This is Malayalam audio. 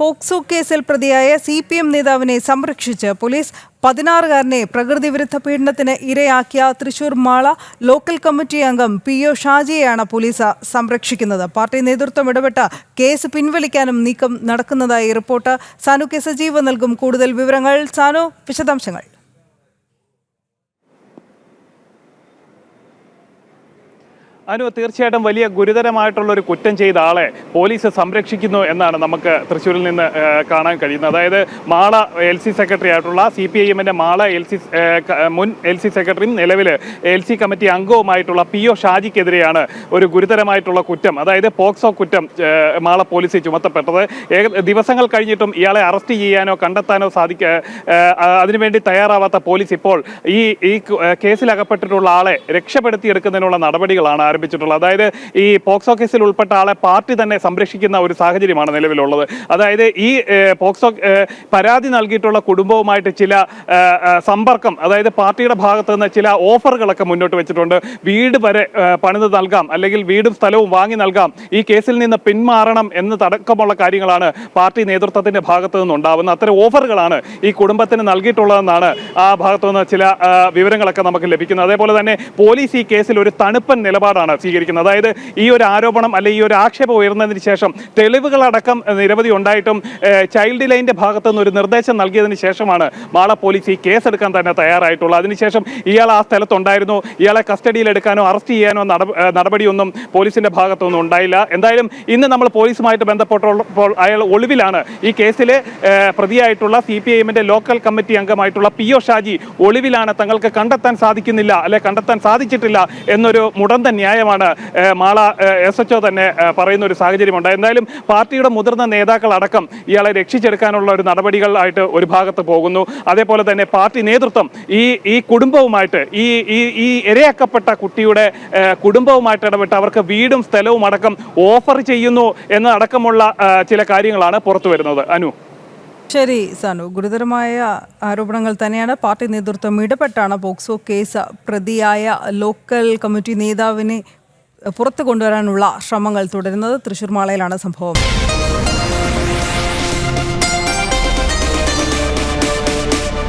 പോക്സോ കേസിൽ പ്രതിയായ സി പി എം നേതാവിനെ സംരക്ഷിച്ച് പോലീസ് പതിനാറുകാരനെ പ്രകൃതി വിരുദ്ധ പീഡനത്തിന് ഇരയാക്കിയ തൃശൂർ മാള ലോക്കൽ കമ്മിറ്റി അംഗം പി ഒ ഷാജിയെയാണ് പോലീസ് സംരക്ഷിക്കുന്നത്. പാർട്ടി നേതൃത്വം ഇടപെട്ട കേസ് പിൻവലിക്കാനും നീക്കം നടക്കുന്നതായി റിപ്പോർട്ട് സാനു കെ സജീവ് നൽകും. കൂടുതൽ വിവരങ്ങൾ സാനു വിശദാംശങ്ങൾ. അനു തീർച്ചയായിട്ടും വലിയ ഗുരുതരമായിട്ടുള്ള ഒരു കുറ്റം ചെയ്ത ആളെ പോലീസ് സംരക്ഷിക്കുന്നു എന്നാണ് നമുക്ക് തൃശ്ശൂരിൽ നിന്ന് കാണാൻ കഴിയുന്നത്. അതായത് മാള എൽ സി സെക്രട്ടറി ആയിട്ടുള്ള സി പി ഐ എമ്മിന്റെ മാള എൽ സി മുൻ എൽ സി സെക്രട്ടറിയും നിലവിൽ എൽ സി കമ്മിറ്റി അംഗവുമായിട്ടുള്ള പി ഒ ഷാജിക്കെതിരെയാണ് ഒരു ഗുരുതരമായിട്ടുള്ള കുറ്റം. അതായത് പോക്സോ കുറ്റം മാള പോലീസ് ചുമത്തപ്പെട്ടത്. ദിവസങ്ങൾ കഴിഞ്ഞിട്ടും ഇയാളെ അറസ്റ്റ് ചെയ്യാനോ കണ്ടെത്താനോ സാധിക്ക അതിനുവേണ്ടി തയ്യാറാവാത്ത പോലീസ് ഇപ്പോൾ ഈ ഈ കേസിലകപ്പെട്ടിട്ടുള്ള ആളെ രക്ഷപ്പെടുത്തിയെടുക്കുന്നതിനുള്ള നടപടികളാണ് ആരംഭിച്ചിട്ടുള്ളത്. അതായത് ഈ പോക്സോ കേസിൽ ഉൾപ്പെട്ട ആളെ പാർട്ടി തന്നെ സംരക്ഷിക്കുന്ന ഒരു സാഹചര്യമാണ് നിലവിലുള്ളത്. അതായത് ഈ പോക്സോ പരാതി നൽകിയിട്ടുള്ള കുടുംബവുമായിട്ട് ചില സമ്പർക്കം അതായത് പാർട്ടിയുടെ ഭാഗത്ത് നിന്ന് ചില ഓഫറുകളൊക്കെ മുന്നോട്ട് വെച്ചിട്ടുണ്ട്. വീട് വരെ പണിത് നൽകാം അല്ലെങ്കിൽ വീടും സ്ഥലവും വാങ്ങി നൽകാം. ഈ കേസിൽ നിന്ന് പിന്മാറണം എന്ന് തടക്കമുള്ള കാര്യങ്ങളാണ് പാർട്ടി നേതൃത്വത്തിന്റെ ഭാഗത്ത് നിന്നുണ്ടാവുന്ന അത്തരം ഓഫറുകളാണ് ഈ കുടുംബത്തിന് നൽകിയിട്ടുള്ളതെന്നാണ് ആ ഭാഗത്തു നിന്ന് ചില വിവരങ്ങളൊക്കെ നമുക്ക് ലഭിക്കുന്നത്. അതേപോലെ തന്നെ പോലീസ് ഈ കേസിൽ ഒരു തണുപ്പൻ നിലപാടാണ് സ്വീകരിക്കുന്നത്. അതായത് ഈ ഒരു ആരോപണം അല്ലെ ഈ ഒരു ആക്ഷേപം ഉയർന്നതിന് ശേഷം തെളിവുകളടക്കം നിരവധി ഉണ്ടായിട്ടും ചൈൽഡ് ലൈന്റെ ഭാഗത്തു നിന്ന് ഒരു നിർദ്ദേശം നൽകിയതിന് ശേഷമാണ് മാള പോലീസ് ഈ കേസെടുക്കാൻ തന്നെ തയ്യാറായിട്ടുള്ളത്. അതിനുശേഷം ഇയാൾ ആ സ്ഥലത്തുണ്ടായിരുന്നു. ഇയാളെ കസ്റ്റഡിയിൽ എടുക്കാനോ അറസ്റ്റ് ചെയ്യാനോ നടപടിയൊന്നും പോലീസിന്റെ ഭാഗത്തൊന്നും ഉണ്ടായില്ല. എന്തായാലും ഇന്ന് നമ്മൾ പോലീസുമായിട്ട് ബന്ധപ്പെട്ടപ്പോൾ അയാൾ ഒളിവിലാണ്. ഈ കേസിലെ പ്രതിയായിട്ടുള്ള C P I local committee അംഗമായിട്ടുള്ള P O Shaji ഒളിവിലാണ്. തങ്ങൾക്ക് കണ്ടെത്താൻ സാധിക്കുന്നില്ല അല്ലെ കണ്ടെത്താൻ സാധിച്ചിട്ടില്ല എന്നൊരു മുടന്ത ന്യായമാണ് മാള എസ് എച്ച് തന്നെ പറയുന്ന ഒരു സാഹചര്യമുണ്ട് എന്തായാലും പാർട്ടിയുടെ മുതിർന്ന നേതാക്കൾ അടക്കം ഇയാളെ രക്ഷിച്ചെടുക്കാനുള്ള ഒരു നടപടികളായിട്ട് ഒരു ഭാഗത്ത് പോകുന്നു. അതേപോലെ തന്നെ പാർട്ടി നേതൃത്വം ഈ ഈ കുടുംബവുമായിട്ട് ഈ ഈ ഈ ഇരയാക്കപ്പെട്ട കുട്ടിയുടെ കുടുംബവുമായിട്ട് ഇടപെട്ട് അവർക്ക് വീടും സ്ഥലവും അടക്കം ഓഫർ ചെയ്യുന്നു എന്നടക്കമുള്ള ചില കാര്യങ്ങളാണ് പുറത്തു വരുന്നത് അനു. ശരി സാനു. ഗുരുതരമായ ആരോപണങ്ങൾ തന്നെയാണ് പാർട്ടി നേതൃത്വം ഇടപെട്ടാണ് പോക്സോ കേസ് പ്രതിയായ ലോക്കൽ കമ്മിറ്റി നേതാവിനെ പുറത്തു കൊണ്ടുവരാനുള്ള ശ്രമങ്ങൾ തുടരുന്നത്. തൃശൂർ മാളയിലാണ് സംഭവം.